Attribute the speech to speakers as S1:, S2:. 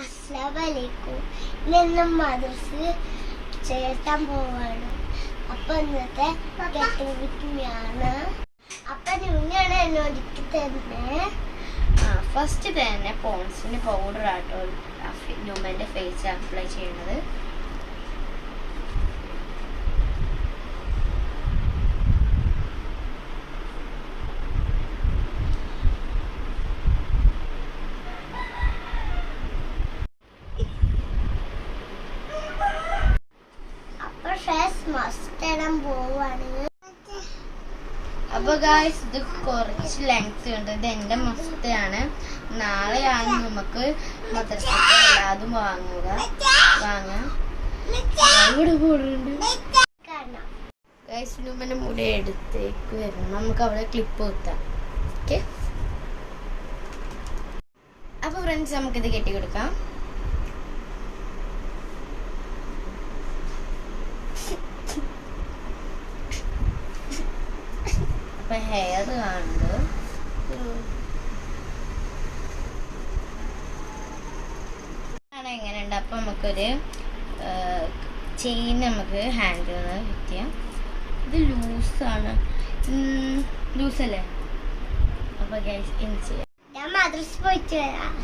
S1: അസ്സലാമലൈക്കും. ഇന്ന് മദ്രസ് ചേർത്താൻ പോവാണ്. അപ്പൊ ഇന്നത്തെ ആണ്. അപ്പൊ നിങ്ങളാണ് എന്നോടിക്ക്
S2: തന്നെ. ഫസ്റ്റ് തന്നെ പോൺസിന്റെ പൗഡർ ആട്ടോ ന്യൂമന്റെ ഫേസ് അപ്ലൈ ചെയ്യുന്നത്
S1: അപ്പൊ പോവാണ്.
S2: അപ്പൊ ഗായ്സ് ഇത് കുറച്ച് ലെങ്ത് ഉണ്ട്. ഇത് എന്റെ മസ്തയാണ് നാളെയാണ് നമുക്ക് എല്ലാതും വാങ്ങുക. വാങ്ങാം. ഇവിടെ ഗൈസ് മുടി എടുത്തേക്ക് വരണം. നമുക്ക് അവിടെ ക്ലിപ്പ് കുത്താം. ഓക്കെ അപ്പൊ ഫ്രണ്ട്സ് നമുക്കിത് കെട്ടി കൊടുക്കാം അപ്പൊ ഹെയർ കാണുന്നത്. ആണ് എങ്ങനെയുണ്ട്? അപ്പൊ നമുക്കൊരു ചെയിൻ നമുക്ക് ഹാൻഡിൽ കിട്ടിയ ഇത് ലൂസാണ് ലൂസല്ലേ അപ്പൊ ഗ്യാസ് എന്ത് ചെയ്യാം?
S1: ഞാൻ മദ്രസ് പോയിട്ട് വരാം.